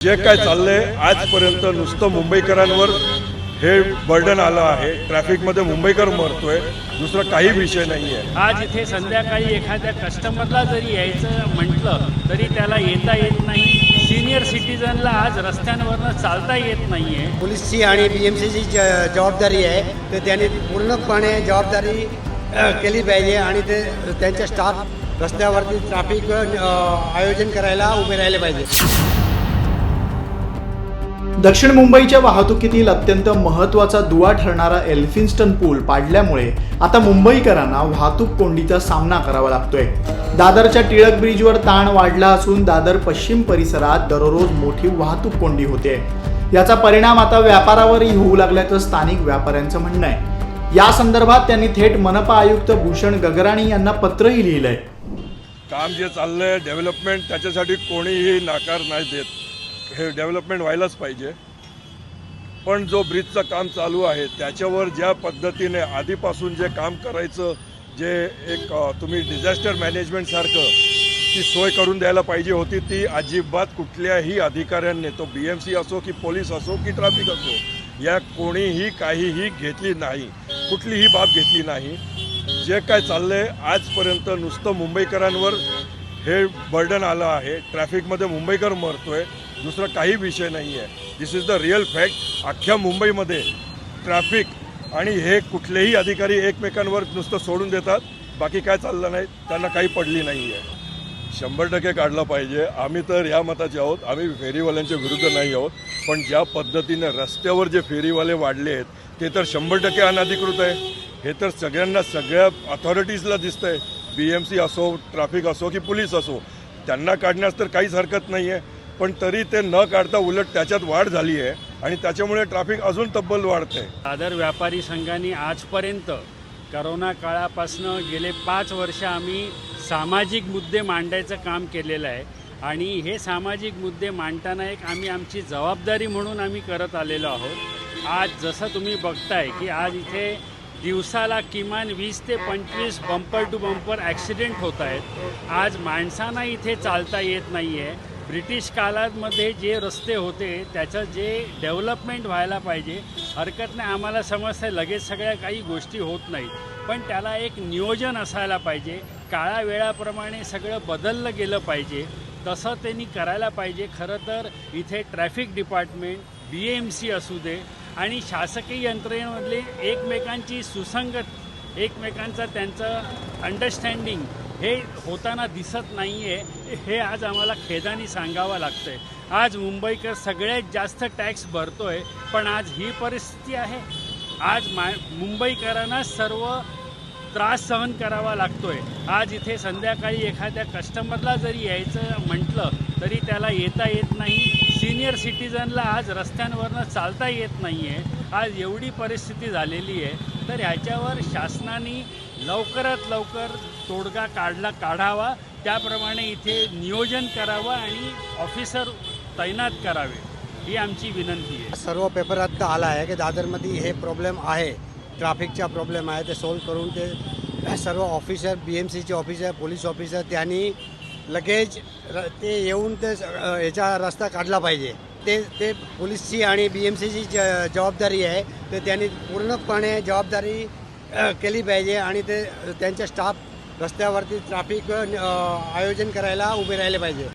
जे काय चाललंय आजपर्यंत नुसतं मुंबईकरांवर हे बर्डन आलं आहे. ट्रॅफिकमध्ये मुंबईकर मरतोय. दुसरा काही विषय नाही आहे आज इथे संध्याकाळी एखाद्या कस्टमरला जरी यायचं म्हटलं तरी त्याला येता येत नाही. सिनियर सिटीजनला आज रस्त्यांवरनं चालता येत नाही आहे पोलीसची आणि बी एम सीची जबाबदारी आहे. तर त्यांनी पूर्णपणे जबाबदारी केली पाहिजे आणि ते त्यांच्या स्टाफ रस्त्यावरती ट्रॅफिक आयोजन करायला उभे राहिले पाहिजे. दक्षिण मुंबईच्या वाहतुकीतील अत्यंत महत्त्वाचा दुवा ठरणारा एल्फिन्स्टन पूल पाडल्यामुळे आता मुंबईकरांना वाहतूक कोंडीचा सामना करावा लागतोय. दादरच्या टिळक ब्रिजवर ताण वाढला असून दादर पश्चिम परिसरात दररोज मोठी वाहतूक कोंडी होते. याचा परिणाम आता व्यापारावरही होऊ लागल्याचं स्थानिक व्यापाऱ्यांचं म्हणणं आहे. या संदर्भात त्यांनी थेट मनपा आयुक्त भूषण गगराणी यांना पत्रही लिहिलंय. काम जे चाललंय डेव्हलपमेंट त्याच्यासाठी कोणीही नाकार नाही देत. हे डेव्हलपमेंट व्हायलाच पाहिजे. पण जो ब्रिजचं काम चालू आहे त्याच्यावर ज्या पद्धतीने आधीपासून जे काम करायचं जे एक तुम्ही डिझास्टर मॅनेजमेंटसारखं ती सोय करून द्यायला पाहिजे होती ती अजिबात कुठल्याही अधिकाऱ्यांनी तो बी एम सी असो की पोलीस असो की ट्रॅफिक असो या कोणीही काहीही घेतली नाही कुठलीही बाब घेतली नाही. जे काय चाललंय आजपर्यंत नुसतं मुंबईकरांवर हे बर्डन आलं आहे. ट्रॅफिकमध्ये मुंबईकर मरतोय. दुसरा काही विषय नाही आहे this is the real fact अख्ख्या मुंबईमध्ये ट्रॅफिक आणि हे कुठलेही अधिकारी एकमेकांवर नुसतं सोडून देतात. बाकी काय चाललं नाही त्यांना काही पडली नाही आहे शंभर टक्के काढलं पाहिजे. आम्ही तर या मताचे आहोत. आम्ही फेरीवाल्यांच्या विरुद्ध नाही आहोत. पण ज्या पद्धतीने रस्त्यावर जे फेरीवाले वाढले आहेत ते तर शंभर टक्के अनधिकृत आहे. हे तर सगळ्यांना सगळ्या अथॉरिटीजला दिसतंय. बी एम सी असो ट्रॅफिक असो की पोलीस असो. त्यांना काढण्यास तर काहीच हरकत नाही आहे पण तरी ते न काढता उलट त्याच्यात वाढ झाली आहे आणि त्याच्यामुळे ट्रॅफिक अजून तब्बल वाढते दादर व्यापारी संघाने आजपर्यंत करोना काळापासनं गेले पाच वर्ष आम्ही सामाजिक मुद्दे मांडायचं काम केलेलं आहे. आणि हे सामाजिक मुद्दे मांडताना एक आम्ही आमची जबाबदारी म्हणून आम्ही करत आलेलो आहोत. आज जसं तुम्ही बघताय की आज इथे दिवसाला किमान वीस ते पंचवीस बंपर टू बंपर ॲक्सिडेंट होत आहेत. आज माणसांना इथे चालता येत नाही आहे ब्रिटिश काळामध्ये जे रस्ते होते त्याचं जे डेव्हलपमेंट व्हायला पाहिजे हरकत नाही आम्हाला समजतं लगेच सगळ्या काही गोष्टी होत नाहीत. पण त्याला एक नियोजन असायला पाहिजे. काळा वेळाप्रमाणे सगळं बदललं गेलं पाहिजे. तसं त्यांनी करायला पाहिजे. खरं तर इथे traffic department B M C असू दे आणि शासकीय यंत्रणेमधले एकमेकांची सुसंगत एकमेकांचं त्यांचं अंडरस्टँडिंग हे होताना दिसत नाही आहे हे आज आम्हाला खेदानी सांगावं लागतं आहे आज मुंबईकर सगळ्यात जास्त टॅक्स भरतोय पण आज ही परिस्थिती आहे. आज मा मुंबईकरांना सर्व त्रास सहन करावा लागतोय. आज इथे संध्याकाळी एखाद्या कस्टमरला जरी यायचं म्हटलं तरी त्याला येता येत नाही. सिनियर सिटीजनला आज रस्त्यांवरनं चालता येत नाही आहे आज एवढी परिस्थिती झालेली आहे. तर ह्याच्यावर शासनाने लवकरात लवकर तोडगा काढला काढावा. त्याप्रमाणे इथे नियोजन करावं आणि ऑफिसर तैनात करावे ही आमची विनंती आहे. सर्व पेपरात आला आहे की दादरमध्ये हे प्रॉब्लेम आहे ट्रॅफिकचा प्रॉब्लेम आहे ते सॉल्व करून ते सर्व ऑफिसर बी एम सीचे ऑफिसर पोलीस ऑफिसर त्यांनी लगेच र- ते येऊन ते स- याचा रस्ता काढला पाहिजे. ते ते पोलीसची आणि बी एम सीची जबाबदारी आहे तर त्यांनी पूर्णपणे जबाबदारी केली पाहिजे आणि ते त्यांच्या स्टाफ रस्त्यावरती ट्रॅफिक आयोजन करायला उभे राहिले पाहिजे.